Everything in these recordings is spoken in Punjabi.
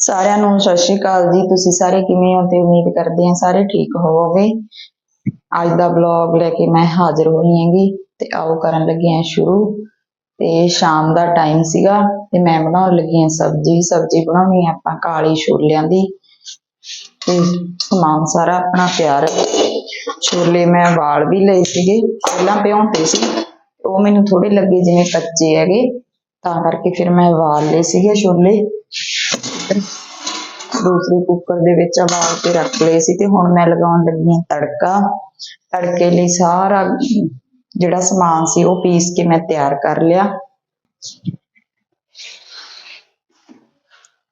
ਸਾਰਿਆਂ ਨੂੰ ਸਤਿ ਸ਼੍ਰੀ ਅਕਾਲ ਜੀ। ਤੁਸੀਂ ਸਾਰੇ ਕਿਵੇਂ ਹੋ ਤੇ ਉਮੀਦ ਕਰਦੇ ਹਾਂ ਸਾਰੇ ਠੀਕ ਹੋਵੋਗੇ। ਅੱਜ ਦਾ ਵਲੌਗ ਲੈ ਕੇ ਮੈਂ ਹਾਜ਼ਰ ਹੋਈ ਹਾਂਗੀ ਤੇ ਆਓ ਕਰਨ ਲੱਗੇ ਹਾਂ ਸ਼ੁਰੂ। ਤੇ ਸ਼ਾਮ ਦਾ ਟਾਈਮ ਸੀਗਾ ਤੇ ਮੈਂ ਬਣਾਉਣ ਲੱਗੀ ਹਾਂ ਸਬਜ਼ੀ। ਸਬਜ਼ੀ ਬਣਾਉਣੀ ਹੈ ਆਪਾਂ ਕਾਲੀ ਛੋਲਿਆਂ ਦੀ। ਤੇ ਸਮਾਨ ਸਾਰਾ ਆਪਣਾ ਪਿਆਰ ਛੋਲੇ ਮੈਂ ਵਾਲ ਵੀ ਲਏ ਸੀਗੇ। ਪਹਿਲਾਂ ਭਿਉਂਤੇ ਸੀ। ਉਹ ਮੈਨੂੰ ਥੋੜੇ ਲੱਗੇ ਜਿਵੇਂ ਕੱਚੇ ਹੈਗੇ। ਤਾਂ ਕਰਕੇ ਫਿਰ ਮੈਂ ਵਾਲ ਲਏ ਸੀਗੇ ਛੋਲੇ। ਦੂਸਰੇ ਕੁੱਕਰ ਦੇ ਵਿੱਚ ਉਬਾਲ ਕੇ ਰੱਖ ਲਏ ਸੀ ਤੇ ਹੁਣ ਮੈਂ ਲਗਾਉਣ ਲੱਗੀ ਹਾਂ ਤੜਕਾ। ਤੜਕੇ ਲਈ ਸਾਰਾ ਜਿਹੜਾ ਸਮਾਨ ਸੀ ਉਹ ਪੀਸ ਕੇ ਮੈਂ ਤਿਆਰ ਕਰ ਲਿਆ।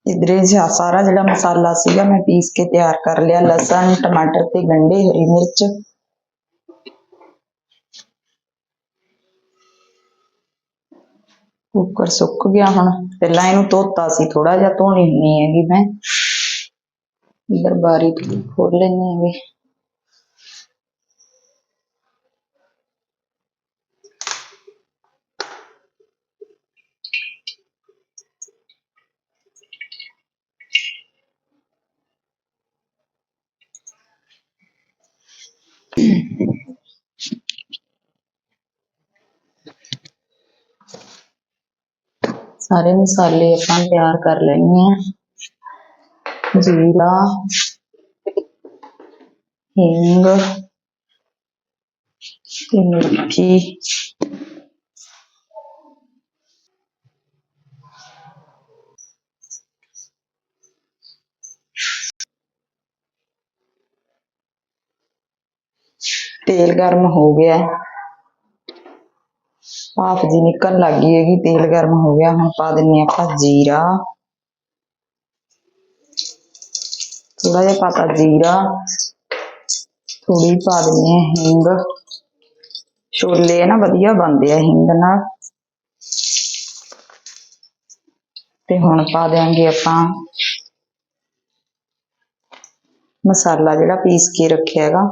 ਇਧਰੇ ਸਾਰਾ ਜਿਹੜਾ ਮਸਾਲਾ ਸੀਗਾ ਮੈਂ ਪੀਸ ਕੇ ਤਿਆਰ ਕਰ ਲਿਆ। ਲਸਣ, ਟਮਾਟਰ ਤੇ ਗੰਢੇ, ਹਰੀ ਮਿਰਚ। ਕੁੱਕਰ ਸੁੱਕ ਗਿਆ ਹੁਣ। ਪਹਿਲਾਂ ਇਹਨੂੰ ਧੋਤਾ ਸੀ ਥੋੜਾ ਜਿਹਾ ਧੋਣੀ ਨਹੀਂ ਹੈਗੀ ਮੈਂ। ਇਧਰ ਬਾਰੀ ਤੋਂ ਖੋਲ ਲੈਣੀ ਹੈਗੀ ਸਾਰੇ ਮਸਾਲੇ ਆਪਾਂ ਤਿਆਰ ਕਰ ਲੈਣੇ ਆ ਜੀਰਾ ਹਿੰਗ ਤੇ ਮਿਰਚੀ ਤੇਲ ਗਰਮ ਹੋ ਗਿਆ ਹੈ। ਭਾਫ ਜੀ ਨਿਕਲਣ ਲੱਗ ਗਈ ਹੈਗੀ ਤੇਲ ਗਰਮ ਹੋ ਗਿਆ ਹੁਣ ਪਾ ਦਿੰਨੇ ਆਪਾਂ ਜੀਰਾ ਥੋੜਾ ਜਿਹਾ ਪਾਤਾ ਜੀਰਾ ਥੋੜੀ ਪਾ ਦਿੰਨੇ ਆ ਹਿੰਗ। ਛੋਲੇ ਨਾ ਵਧੀਆ ਬਣਦੇ ਆ ਹਿੰਗ ਨਾਲ। ਤੇ ਹੁਣ ਪਾ ਦਿਆਂਗੇ ਆਪਾਂ ਮਸਾਲਾ ਜਿਹੜਾ ਪੀਸ ਕੇ ਰੱਖਿਆ ਹੈਗਾ।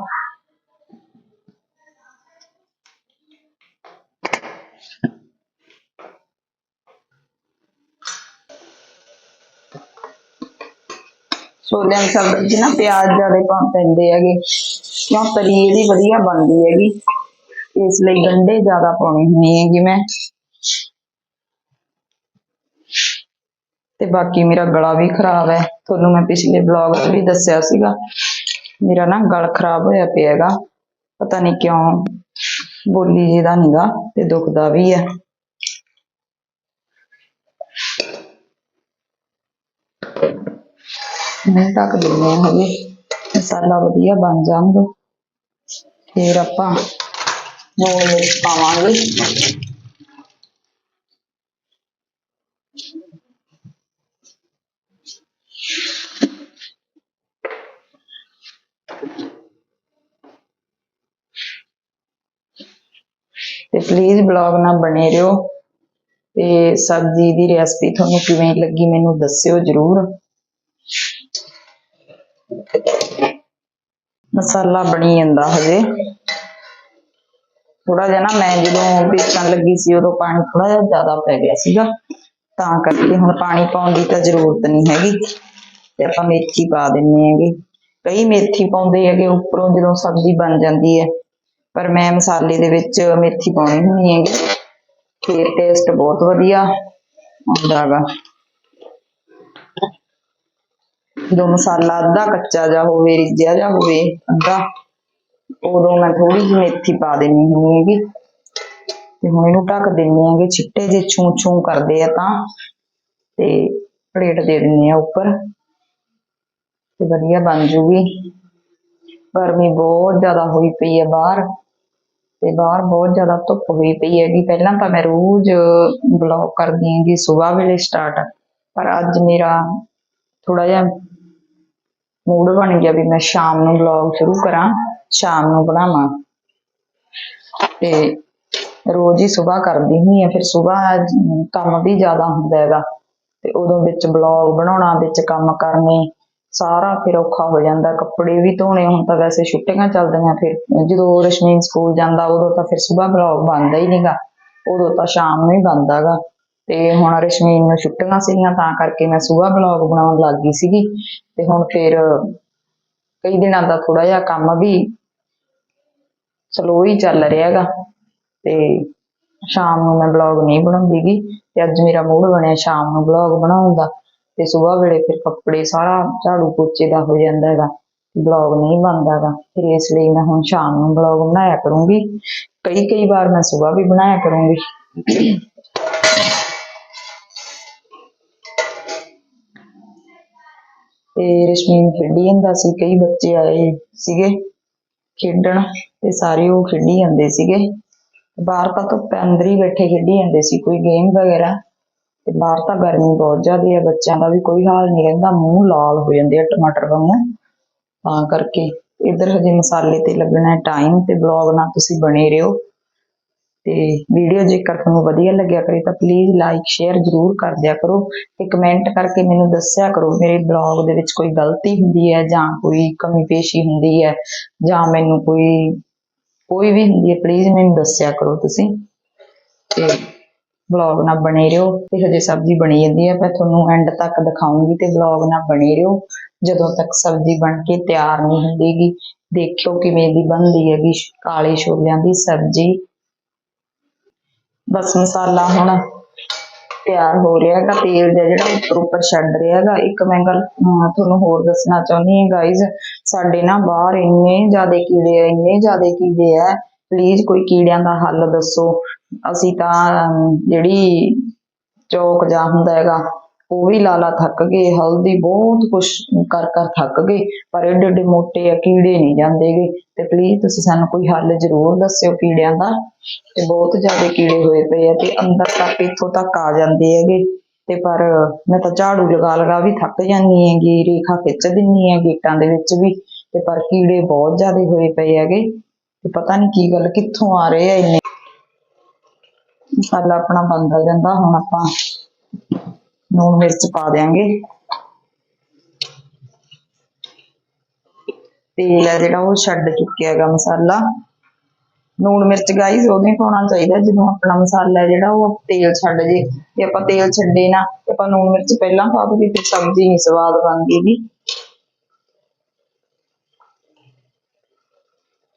ਛੋਲਿਆਂ ਦੀ ਸਬਜ਼ੀ 'ਚ ਨਾ ਪਿਆਜ਼ ਜ਼ਿਆਦਾ ਪਾ ਪੈਂਦੇ ਹੈਗੇ। ਕਿਉਂ ਤਰੀ ਇਹਦੀ ਵਧੀਆ ਬਣਦੀ ਹੈਗੀ। ਇਸ ਲਈ ਗੰਢੇ ਜ਼ਿਆਦਾ ਪਾਉਣੇ ਹੁੰਦੇ ਹੈਗੇ ਮੈਂ। ਤੇ ਬਾਕੀ ਮੇਰਾ ਗਲਾ ਵੀ ਖਰਾਬ ਹੈ। ਤੁਹਾਨੂੰ ਮੈਂ ਪਿਛਲੇ ਵਲੌਗ 'ਚ ਵੀ ਦੱਸਿਆ ਸੀਗਾ। ਮੇਰਾ ਨਾ ਗਲ ਖਰਾਬ ਹੋਇਆ ਪਿਆ ਹੈਗਾ। ਪਤਾ ਨਹੀਂ ਕਿਉਂ ਬੋਲੀ ਜਿਹਦਾ ਨੀਗਾ ਤੇ ਦੁਖਦਾ ਵੀ ਹੈ। ਮੈਂ ਢੱਕ ਦਿੰਦੇ ਹਾਂ ਹਜੇ, ਮਸਾਲਾ ਵਧੀਆ ਬਣ ਜਾਣਗੇ। ਫਿਰ ਆਪਾਂ ਲੂਣ ਮਿਰਚ ਪਾਵਾਂਗੇ। ਤੇ ਪਲੀਜ਼ ਬਲੌਗ ਨਾਲ ਬਣੇ ਰਹੋ। ਤੇ ਸਬਜ਼ੀ ਦੀ ਰੈਸਪੀ ਤੁਹਾਨੂੰ ਕਿਵੇਂ ਲੱਗੀ ਮੈਨੂੰ ਦੱਸਿਓ ਜਰੂਰ। ਮਸਾਲਾ ਬਣੀ ਜਾਂਦਾ ਹਜੇ। ਥੋੜਾ ਜਿਹਾ ਨਾ ਮੈਂ ਜਦੋਂ ਪੀਸਣ ਲੱਗੀ ਸੀ, ਉਦੋਂ ਪਾਣੀ ਥੋੜਾ ਜਿਹਾ ਜ਼ਿਆਦਾ ਪੈ ਗਿਆ ਸੀਗਾ। ਤਾਂ ਕਰਕੇ ਹੁਣ ਪਾਣੀ ਪਾਉਣ ਦੀ ਤਾਂ ਜ਼ਰੂਰਤ ਨਹੀਂ ਹੈਗੀ। ਤੇ ਆਪਾਂ ਮੇਥੀ ਪਾ ਦਿੰਨੇ ਹੈਗੇ। ਕਈ ਮੇਥੀ ਪਾਉਂਦੇ ਹੈਗੇ, ਉੱਪਰੋਂ ਜਦੋਂ ਸਬਜ਼ੀ ਬਣ ਜਾਂਦੀ ਹੈ। ਪਰ ਮੈਂ ਮਸਾਲੇ ਦੇ ਵਿੱਚ ਮੇਥੀ ਪਾਉਣੀ ਹੁੰਦੀ ਹੈਗੀ। ਫਿਰ ਟੇਸਟ ਬਹੁਤ ਵਧੀਆ ਆਉਂਦਾ ਹੈਗਾ ਜਦੋਂ ਮਸਾਲਾ ਅੱਧਾ ਕੱਚਾ ਜਾ ਹੋਵੇ, ਰਿੱਝਿਆ ਜਾ ਹੋਵੇ, ਅੱਧਾ, ਉਦੋਂ ਮੈਂ ਥੋੜੀ ਜਿਹੀ ਮੇਥੀ ਪਾ ਦੇਣੀ ਹੁੰਦੀ ਤੇ ਹੁਣ ਇਹਨੂੰ ਢੱਕ ਦਿੰਨੀ ਹੈਗੇ ਛਿੱਟੇ ਜੇ ਛੂ ਛੂ ਕਰਦੇ ਆ ਤਾਂ, ਤੇ ਪਲੇਟ ਦੇ ਦਿੰਨੀ ਆ ਉੱਪਰ। ਤੇ ਵਧੀਆ ਬਣ ਜੂਗੀ। ਗਰਮੀ ਬਹੁਤ ਜ਼ਿਆਦਾ ਹੋਈ ਪਈ ਹੈ ਬਾਹਰ। ਤੇ ਬਾਹਰ ਬਹੁਤ ਜ਼ਿਆਦਾ ਧੁੱਪ ਹੋਈ ਪਈ ਹੈਗੀ। ਪਹਿਲਾਂ ਤਾਂ ਮੈਂ ਰੋਜ਼ ਬਲੌਗ ਕਰਦੀ ਹੈਗੀ ਸਵੇਰ ਵੇਲੇ ਸਟਾਰਟ ਪਰ ਅੱਜ ਮੇਰਾ ਥੋੜਾ ਜਿਹਾ ਮੂਡ ਬਣ ਗਿਆ ਵੀ ਮੈਂ ਸ਼ਾਮ ਨੂੰ ਵਲੌਗ ਸ਼ੁਰੂ ਕਰਾਂ, ਸ਼ਾਮ ਨੂੰ ਬਣਾਵਾਂ। ਤੇ ਰੋਜ਼ ਹੀ ਸਵੇਰ ਕਰਦੀ ਹੁੰਦੀ ਆ ਫਿਰ ਸਵੇਰ ਕੰਮ ਵੀ ਜ਼ਿਆਦਾ ਹੁੰਦਾ ਹੈਗਾ। ਤੇ ਉਦੋਂ ਵਿੱਚ ਵਲੌਗ ਬਣਾਉਣਾ, ਵਿੱਚ ਕੰਮ ਕਰਨੇ, ਸਾਰਾ ਫਿਰ ਔਖਾ ਹੋ ਜਾਂਦਾ। ਕੱਪੜੇ ਵੀ ਧੋਣੇ, ਹੁਣ ਤਾਂ ਵੈਸੇ ਛੁੱਟੀਆਂ ਚੱਲਦੀਆਂ, ਫਿਰ ਜਦੋਂ ਰਸ਼ਮੀਨ ਸਕੂਲ ਜਾਂਦਾ, ਉਦੋਂ ਤਾਂ ਫਿਰ ਸਵੇਰ ਵਲੌਗ ਬਣਦਾ ਹੀ ਨਹੀਂਗਾ ਉਦੋਂ ਤਾਂ ਸ਼ਾਮ ਨੂੰ ਹੀ ਬਣਦਾ ਗਾ ਤੇ ਹੁਣ ਰਸ਼ਮੀਨ ਨੂੰ ਛੁੱਟੀਆਂ ਸੀਗੀਆਂ, ਤਾਂ ਕਰਕੇ ਮੈਂ ਸਵੇਰ ਬਲੌਗ ਬਣਾਉਣ ਲੱਗ ਗਈ ਸੀਗੀ। ਤੇ ਹੁਣ ਫਿਰ ਕਈ ਦਿਨਾਂ ਦਾ ਥੋੜਾ ਜਿਹਾ ਕੰਮ ਵੀ ਸਲੋ ਹੀ ਚੱਲ ਰਿਹਾ ਹੈਗਾ। ਤੇ ਸ਼ਾਮ ਨੂੰ ਮੈਂ ਬਲੌਗ ਨਹੀਂ ਬਣਾਉਂਦੀਗੀ ਤੇ ਅੱਜ ਮੇਰਾ ਮੂਡ ਬਣਿਆ ਸ਼ਾਮ ਨੂੰ ਬਲੌਗ ਬਣਾਉਣ ਦਾ। ਤੇ ਸਵੇਰ ਵੇਲੇ ਫਿਰ ਕੱਪੜੇ ਸਾਰਾ ਝਾੜੂ ਪੋਚੇ ਦਾ ਹੋ ਜਾਂਦਾ ਹੈਗਾ। ਬਲੌਗ ਨਹੀਂ ਬਣਦਾ ਗਾ ਫਿਰ ਇਸ ਲਈ ਮੈਂ ਹੁਣ ਸ਼ਾਮ ਨੂੰ ਬਲੌਗ ਬਣਾਇਆ ਕਰੂੰਗੀ। ਕਈ ਕਈ ਵਾਰ ਮੈਂ ਸਵੇਰ ਵੀ ਬਣਾਇਆ ਕਰੂੰਗੀ। ਤੇ ਰਸ਼ਮੀਨ ਖੇਡੀ ਜਾਂਦਾ ਸੀ, ਕਈ ਬੱਚੇ ਆਏ ਸੀਗੇ ਖੇਡਣ ਤੇ ਸਾਰੇ ਉਹ ਖੇਡੀ ਜਾਂਦੇ ਸੀਗੇ। ਬਾਹਰ ਤਾਂ ਧੁੱਪ ਅੰਦਰ ਹੀ ਬੈਠੇ ਖੇਡੀ ਜਾਂਦੇ ਸੀ, ਕੋਈ ਗੇਮ ਵਗੈਰਾ। ਤੇ ਬਾਹਰ ਤਾਂ ਗਰਮੀ ਬਹੁਤ ਜ਼ਿਆਦਾ ਹੈ ਬੱਚਿਆਂ ਦਾ ਵੀ ਕੋਈ ਹਾਲ ਨਹੀਂ ਰਹਿੰਦਾ, ਮੂੰਹ ਲਾਲ ਹੋ ਜਾਂਦੇ ਆ ਟਮਾਟਰ ਵਾਂਗੂ। ਤਾਂ ਕਰਕੇ ਇੱਧਰ ਹਜੇ ਮਸਾਲੇ ਤੇ ਲੱਗਣਾ ਟਾਈਮ ਤੇ ਬਲੌਗ ਨਾਲ ਤੁਸੀਂ ਬਣੇ ਰਹੋ। ਤੇ ਵੀਡੀਓ ਜੇਕਰ ਤੁਹਾਨੂੰ ਵਧੀਆ ਲੱਗਿਆ ਕਰੇ ਤਾਂ ਪਲੀਜ਼ ਲਾਈਕ ਸ਼ੇਅਰ ਜ਼ਰੂਰ ਕਰ ਦਿਆ ਕਰੋ ਤੇ ਕਮੈਂਟ ਕਰਕੇ ਮੈਨੂੰ ਦੱਸਿਆ ਕਰੋ ਮੇਰੇ ਬਲੌਗ ਦੇ ਵਿੱਚ ਕੋਈ ਗਲਤੀ ਹੁੰਦੀ ਹੈ ਜਾਂ ਕੋਈ ਕਮੀ ਪੇਸ਼ੀ ਹੁੰਦੀ ਹੈ ਜਾਂ ਮੈਨੂੰ ਕੋਈ ਕੋਈ ਵੀ ਹੁੰਦੀ ਹੈ ਪਲੀਜ਼ ਮੈਨੂੰ ਦੱਸਿਆ ਕਰੋ ਤੁਸੀਂ ਤੇ ਬਲੌਗ ਨਾਲ ਬਣੇ ਰਹੋ ਤੇ ਹਜੇ ਸਬਜ਼ੀ ਬਣੀ ਜਾਂਦੀ ਹੈ, ਮੈਂ ਤੁਹਾਨੂੰ ਐਂਡ ਤੱਕ ਦਿਖਾਉਂਗੀ ਤੇ ਬਲੌਗ ਨਾਲ ਬਣੇ ਰਹੋ, ਜਦੋਂ ਤੱਕ ਸਬਜ਼ੀ ਬਣ ਕੇ ਤਿਆਰ ਨਹੀਂ ਹੁੰਦੀਗੀ ਦੇਖਿਓ ਕਿਵੇਂ ਦੀ ਬਣਦੀ ਹੈਗੀ ਕਾਲੇ ਛੋਲਿਆਂ ਦੀ ਸਬਜ਼ੀ। ਬਸ ਮਸਾਲਾ ਹੁਣ ਤਿਆਰ ਹੋ ਰਿਹਾ ਹੈਗਾ ਤੇਲ ਜਿਹੜਾ ਉੱਪਰ ਉੱਪਰ ਛੱਡ ਰਿਹਾ ਹੈਗਾ। ਇੱਕ ਮੈਂ ਗੱਲ ਅਮ, ਤੁਹਾਨੂੰ ਹੋਰ ਦੱਸਣਾ ਚਾਹੁੰਦੀ ਹਾਂ ਗਾਇਜ਼ ਸਾਡੇ ਨਾ ਬਾਹਰ ਇੰਨੇ ਜ਼ਿਆਦਾ ਕੀੜੇ ਆ ਇੰਨੇ ਜ਼ਿਆਦਾ ਕੀੜੇ ਆ। ਪਲੀਜ਼ ਕੋਈ ਕੀੜਿਆਂ ਦਾ ਹੱਲ ਦੱਸੋ। ਅਸੀਂ ਤਾਂ ਜਿਹੜੀ ਚੌਕ ਜਾ ਹੁੰਦਾ ਹੈਗਾ ਉਹ ਵੀ ਲਾਲਾ ਥੱਕ ਗਏ, ਹਲਦੀ ਬਹੁਤ ਕੁਛ ਕਰ ਕਰ ਥੱਕ ਗਏ, ਪਰ ਏਡੇ ਏਡੇ ਮੋਟੇ ਆ, ਕੀੜੇ ਨਹੀਂ ਜਾਂਦੇਗੇ ਤੇ ਪਲੀਜ਼ ਤੁਸੀਂ ਸਾਨੂੰ ਕੋਈ ਹੱਲ ਜ਼ਰੂਰ ਦੱਸਿਓ ਕੀੜਿਆਂ ਦਾ। ਤੇ ਬਹੁਤ ਜ਼ਿਆਦਾ ਕੀੜੇ ਹੋਏ ਪਏ ਆ ਤੇ ਅੰਦਰ ਤੱਕ, ਇੱਥੋਂ ਤੱਕ ਆ ਜਾਂਦੇ ਹੈਗੇ। ਤੇ ਪਰ ਮੈਂ ਤਾਂ ਝਾੜੂ ਲਗਾ ਲਗਾ ਵੀ ਥੱਕ ਜਾਂਦੀ ਹੈਗੀ, ਰੇਖਾ ਖਿੱਚ ਦਿੰਨੀ ਹੈ ਗੇਟਾਂ ਦੇ ਵਿੱਚ ਵੀ। ਤੇ ਪਰ ਕੀੜੇ ਬਹੁਤ ਜ਼ਿਆਦਾ ਹੋਏ ਪਏ ਹੈਗੇ। ਤੇ ਪਤਾ ਨਹੀਂ ਕੀ ਗੱਲ, ਕਿੱਥੋਂ ਆ ਰਹੇ ਆ ਇੰਨੇ। ਮਸਾਲਾ ਆਪਣਾ ਬਣਦਾ ਜਾਂਦਾ ਹੁਣ ਆਪਾਂ। ਨੂਣ ਮਿਰਚ ਪਾ ਦਿਆਂਗੇ। ਤੇਲ ਹੈ ਜਿਹੜਾ ਉਹ ਛੱਡ ਚੁੱਕਿਆ ਹੈਗਾ ਮਸਾਲਾ। ਨੂਣ ਮਿਰਚ ਗਾਈਸ ਉਦੋਂ ਪਾਉਣਾ ਚਾਹੀਦਾ, ਜਦੋਂ ਆਪਣਾ ਮਸਾਲਾ ਜਿਹੜਾ ਉਹ ਤੇਲ ਛੱਡ ਜੇ। ਜੇ ਆਪਾਂ ਤੇਲ ਛੱਡੇ ਨਾ, ਤੇ ਆਪਾਂ ਨੂਣ ਮਿਰਚ ਪਹਿਲਾਂ ਪਾ ਦਈਏ ਤੇ ਸਬਜ਼ੀ ਨਹੀਂ ਸਵਾਦ ਬਣਦੀਗੀ।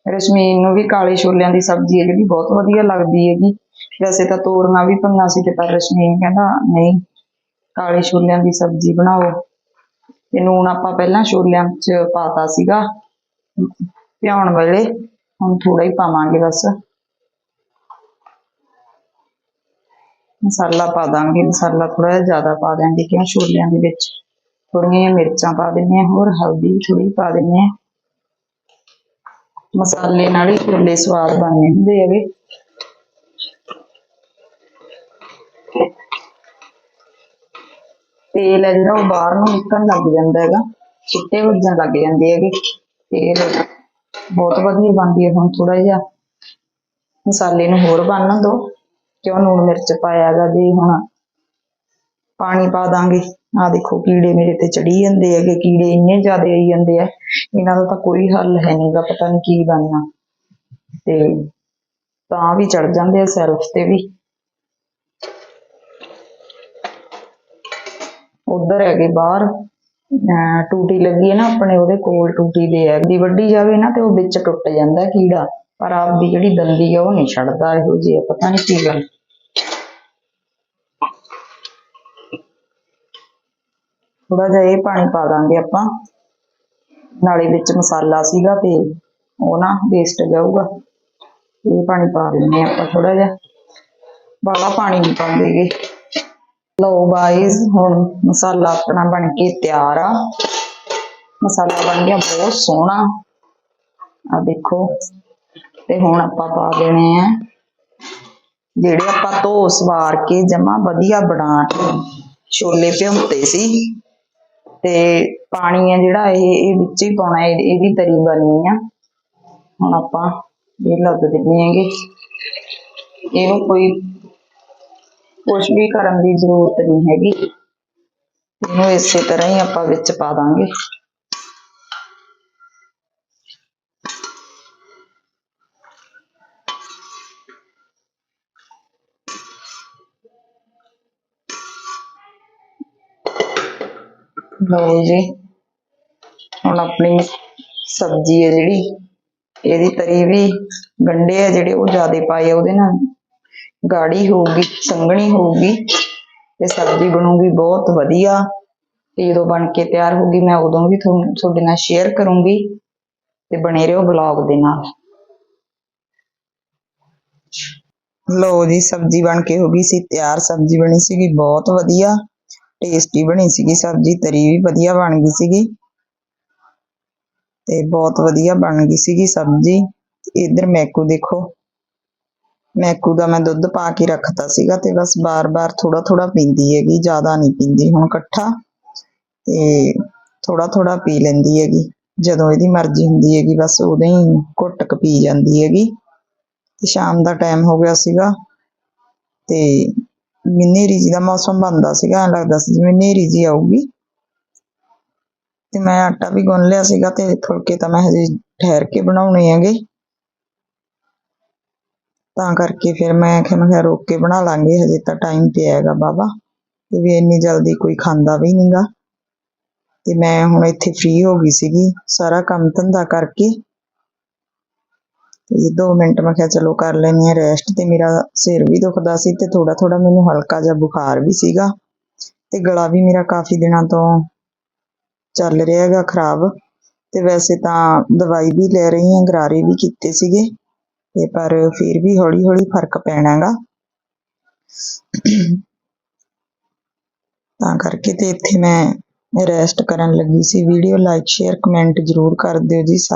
ਰਸ਼ਮੀਨ ਨੂੰ ਵੀ ਕਾਲੇ ਛੋਲਿਆਂ ਦੀ ਸਬਜ਼ੀ ਹੈ ਜਿਹੜੀ ਬਹੁਤ ਵਧੀਆ ਲੱਗਦੀ ਹੈਗੀ। ਵੈਸੇ ਤਾਂ ਤੋਰੀਆਂ ਵੀ ਪਈਆਂ ਸੀ ਤੇ ਪਰ ਰਸ਼ਮੀਨ ਕਹਿੰਦਾ ਨਹੀਂ। ਕਾਲੇ ਛੋਲਿਆਂ ਦੀ ਸਬਜ਼ੀ ਬਣਾਓ। ਤੇ ਨੂਣ ਆਪਾਂ ਪਹਿਲਾਂ ਛੋਲਿਆਂ 'ਚ ਪਾਤਾ ਸੀਗਾ। ਭਿਆਉਣ ਵੇਲੇ ਹੁਣ ਥੋੜਾ ਹੀ ਪਾਵਾਂਗੇ ਬਸ। ਮਸਾਲਾ ਪਾ ਦਾਂਗੇ, ਮਸਾਲਾ ਥੋੜਾ ਜਿਹਾ ਜ਼ਿਆਦਾ ਪਾ ਦਿਆਂਗੇ ਕਿਉਂ ਛੋਲਿਆਂ ਦੇ ਵਿੱਚ। ਥੋੜੀਆਂ ਜਿਹੀਆਂ ਮਿਰਚਾਂ ਪਾ ਦਿੰਨੇ ਆ ਹੋਰ ਹਲਦੀ ਵੀ ਥੋੜੀ ਪਾ ਦਿੰਨੇ ਆ ਮਸਾਲੇ ਨਾਲ ਹੀ ਛੋਲੇ ਸਵਾਦ ਬਣਨੇ ਹੁੰਦੇ ਹੈਗੇ। ਤੇਲ ਹੈ ਜਿਹੜਾ ਉਹ ਬਾਹਰ ਨੂੰ ਨਿਕਲਣ ਲੱਗ ਜਾਂਦਾ ਹੈਗਾ ਛਿੱਟੇ ਵੱਜਣ ਲੱਗ ਜਾਂਦੇ ਹੈਗੇ। ਤੇਲ ਬਹੁਤ ਵਧੀਆ ਬਣਦੀ ਹੈ ਹੁਣ ਥੋੜਾ ਜਿਹਾ। ਮਸਾਲੇ ਨੂੰ ਹੋਰ ਬਣਨ ਦੋ, ਕਿਉਂ ਲੂਣ ਮਿਰਚ ਪਾਇਆ ਹੈਗਾ ਜੀ ਹੁਣ। ਪਾਣੀ ਪਾ ਦਾਂਗੇ। ਆ ਦੇਖੋ ਕੀੜੇ ਮੇਰੇ ਤੇ ਚੜੀ ਜਾਂਦੇ ਹੈਗੇ, ਕੀੜੇ ਇੰਨੇ ਜ਼ਿਆਦਾ ਆਈ ਜਾਂਦੇ ਆ। ਇਹਨਾਂ ਦਾ ਤਾਂ ਕੋਈ ਹੱਲ ਹੈ ਨਹੀਂਗਾ ਪਤਾ ਨਹੀਂ ਕੀ ਬਣਨਾ। ਤੇ ਤਾਂ ਵੀ ਚੜ ਜਾਂਦੇ ਆ ਸੈਲਫ ਤੇ ਵੀ। ਉਧਰ ਹੈਗੇ ਬਾਹਰ, ਅਹ ਟੂਟੀ ਲੱਗੀ ਹੈ ਨਾ ਆਪਣੇ ਉਹਦੇ ਕੋਲ, ਟੂਟੀ ਦੇ ਹੈ। ਦੀ ਵੱਡੀ ਜਾਵੇ ਨਾ ਤੇ ਉਹ ਵਿੱਚ ਟੁੱਟ ਜਾਂਦਾ ਕੀੜਾ, ਪਰ ਆਪਦੀ ਜਿਹੜੀ ਦੰਦੀ ਆ ਉਹ ਨਹੀਂ ਛੱਡਦਾ, ਇਹੋ ਜਿਹੀ ਪਤਾ ਨਹੀਂ ਕੀ ਗੱਲ। ਥੋੜਾ ਜਿਹਾ ਇਹ ਪਾਣੀ ਪਾ ਦਾਂਗੇ ਆਪਾਂ। ਨਾਲੇ ਵਿੱਚ ਮਸਾਲਾ ਸੀਗਾ ਤੇ ਉਹ ਨਾ ਵੇਸਟ ਜਾਊਗਾ। ਇਹ ਪਾਣੀ ਪਾ ਦਿੰਦੇ ਹਾਂ ਆਪਾਂ ਥੋੜਾ ਜਿਹਾ। ਬਾਲਾ ਪਾਣੀ ਨਹੀਂ ਪਾਉਂਦੇਗੇ ਲਓ ਗਾਇਸ ਹੁਣ ਮਸਾਲਾ ਆਪਣਾ ਬਣ ਕੇ ਤਿਆਰ ਆ। ਮਸਾਲਾ ਬਣ ਗਿਆ ਬਹੁਤ ਸੋਹਣਾ। ਆ ਦੇਖੋ, ਤੇ ਹੁਣ ਆਪਾਂ ਪਾ ਦੇਣੇ ਆ। ਜਿਹੜੇ ਆਪਾਂ ਧੋ ਸਵਾਰ ਕੇ ਜਮਾ ਵਧੀਆ ਬਣਾ ਕੇ, ਛੋਲੇ ਭਿਉਂਤੇ ਸੀ। ਤੇ ਪਾਣੀ ਆ ਜਿਹੜਾ ਇਹ ਇਹ ਵਿੱਚ ਹੀ ਪਾਉਣਾ, ਇਹ- ਇਹਦੀ ਤਰੀ ਬਣਨੀ ਆ। ਹੁਣ ਆਪਾਂ ਇਹ ਲੱਗ ਦਿੰਦੇ ਹੈਗੇ। ਇਹਨੂੰ ਕੋਈ ਕੁਛ ਵੀ ਕਰਨ ਦੀ ਜ਼ਰੂਰਤ ਨਹੀਂ ਹੈਗੀ। ਇਹਨੂੰ ਇਸੇ ਤਰ੍ਹਾਂ ਹੀ ਆਪਾਂ ਵਿੱਚ ਪਾ ਦਾਂਗੇ। ਲਓ ਜੀ, ਹੁਣ ਆਪਣੀ ਸਬਜ਼ੀ ਹੈ ਜਿਹੜੀ, ਇਹਦੀ ਤਰੀ ਵੀ ਗੰਢੇ ਆ ਜਿਹੜੇ, ਉਹ ਜ਼ਿਆਦਾ ਪਾਏ ਉਹਦੇ ਨਾਲ। ਗਾੜੀ ਹੋਊਗੀ, ਸੰਘਣੀ ਹੋਊਗੀ ਤੇ ਸਬਜ਼ੀ ਬਣੂਗੀ ਬਹੁਤ ਵਧੀਆ। ਤੇ ਜਦੋਂ ਬਣ ਕੇ ਤਿਆਰ ਹੋਊਗੀ, ਮੈਂ ਉਦੋਂ ਵੀ ਤੁਹਾਨੂੰ ਤੁਹਾਡੇ ਨਾਲ ਸ਼ੇਅਰ ਕਰੂੰਗੀ ਤੇ ਬਣੇ ਰਹੋ ਬਲੌਗ ਦੇ ਨਾਲ। ਲਓ ਜੀ, ਸਬਜ਼ੀ ਬਣ ਕੇ ਹੋ ਗਈ ਸੀ, ਤਿਆਰ ਸਬਜ਼ੀ ਬਣੀ ਸੀਗੀ, ਬਹੁਤ ਵਧੀਆ। ਟੇਸਟੀ ਬਣੀ ਸੀਗੀ ਸਬਜ਼ੀ, ਤਰੀ ਵੀ ਵਧੀਆ ਬਣ ਗਈ ਸੀਗੀ। ਤੇ ਬਹੁਤ ਵਧੀਆ ਬਣ ਗਈ ਸੀਗੀ ਸਬਜ਼ੀ। ਇਧਰ ਮੈਕੂ ਦੇਖੋ। ਮੈਕੂ ਦਾ ਮੈਂ ਦੁੱਧ ਪਾ ਕੇ ਰੱਖਤਾ ਸੀਗਾ ਤੇ ਬਸ ਬਾਰ-ਬਾਰ ਥੋੜਾ-ਥੋੜਾ ਪੀਂਦੀ ਹੈਗੀ, ਜ਼ਿਆਦਾ ਨਹੀਂ ਪੀਂਦੀ, ਹੁਣ ਇਕੱਠਾ ਤੇ ਥੋੜਾ-ਥੋੜਾ ਪੀ ਲੈਂਦੀ ਹੈਗੀ। ਜਦੋਂ ਇਹਦੀ ਮਰਜ਼ੀ ਹੁੰਦੀ ਹੈਗੀ, ਬਸ ਉਦੋਂ ਹੀ ਘੁੱਟ ਕੇ ਪੀ ਜਾਂਦੀ ਹੈਗੀ। ਤੇ ਸ਼ਾਮ ਦਾ ਟਾਈਮ ਹੋ ਗਿਆ ਸੀਗਾ ਤੇ ਹਨੇਰੀ ਜੀ ਦਾ ਮੌਸਮ ਬਣਦਾ ਸੀਗਾ ਲੱਗਦਾ ਸੀ ਜਿਵੇਂ ਹਨੇਰੀ ਜੀ ਆਊਗੀ। ਤੇ ਮੈਂ ਆਟਾ ਵੀ ਗੁੰਨ ਲਿਆ ਸੀਗਾ ਤੇ ਫੁਲਕੇ ਤਾਂ ਮੈਂ ਹਜੇ ਠਹਿਰ ਕੇ ਬਣਾਉਣੇ ਹੈਗੇ। ਤਾਂ ਕਰਕੇ ਫਿਰ ਮੈਂ ਕਿਹਾ ਮੈਂ ਕਿਹਾ ਰੋਕ ਕੇ ਬਣਾ ਲਾਂਗੇ, ਹਜੇ ਤਾਂ ਟਾਈਮ ਪਿਆ ਹੈਗਾ ਬਾਬਾ। ਤੇ ਵੀ ਇੰਨੀ ਜਲਦੀ ਕੋਈ ਖਾਂਦਾ ਵੀ ਨਹੀਂਗਾ ਤੇ ਮੈਂ ਹੁਣ ਇੱਥੇ ਫ੍ਰੀ ਹੋ ਗਈ ਸੀਗੀ, ਸਾਰਾ ਕੰਮ ਧੰਦਾ ਕਰਕੇ। ਤੇ 2 ਮਿੰਟ ਮੈਂ ਕਿਹਾ, ਚਲੋ ਕਰ ਲੈਂਦੀ ਹਾਂ ਰੈਸਟ ਤੇ ਮੇਰਾ ਸਿਰ ਵੀ ਦੁਖਦਾ ਸੀ ਤੇ ਥੋੜਾ ਥੋੜਾ ਮੈਨੂੰ ਹਲਕਾ ਜਿਹਾ ਬੁਖਾਰ ਵੀ ਸੀਗਾ। ਤੇ ਗਲਾ ਵੀ ਮੇਰਾ ਕਾਫੀ ਦਿਨਾਂ ਤੋਂ ਚੱਲ ਰਿਹਾ ਹੈਗਾ ਖਰਾਬ। ਤੇ ਵੈਸੇ ਤਾਂ ਦਵਾਈ ਵੀ ਲੈ ਰਹੀ ਹਾਂ, ਗਰਾਰੇ ਵੀ ਕੀਤੇ ਸੀਗੇ। ਤੇ ਪਰ ਫਿਰ ਵੀ ਹੌਲੀ ਹੌਲੀ ਫ਼ਰਕ ਪੈਣਾ ਹੈਗਾ ਤਾਂ ਕਰਕੇ ਤੇ ਇੱਥੇ ਮੈਂ ਰੈਸਟ ਕਰਨ ਲੱਗੀ ਸੀ। ਵੀਡੀਓ ਲਾਈਕ ਸ਼ੇਅਰ ਕਮੈਂਟ ਜ਼ਰੂਰ ਕਰ ਦਿਓ ਜੀ। ਸਾ-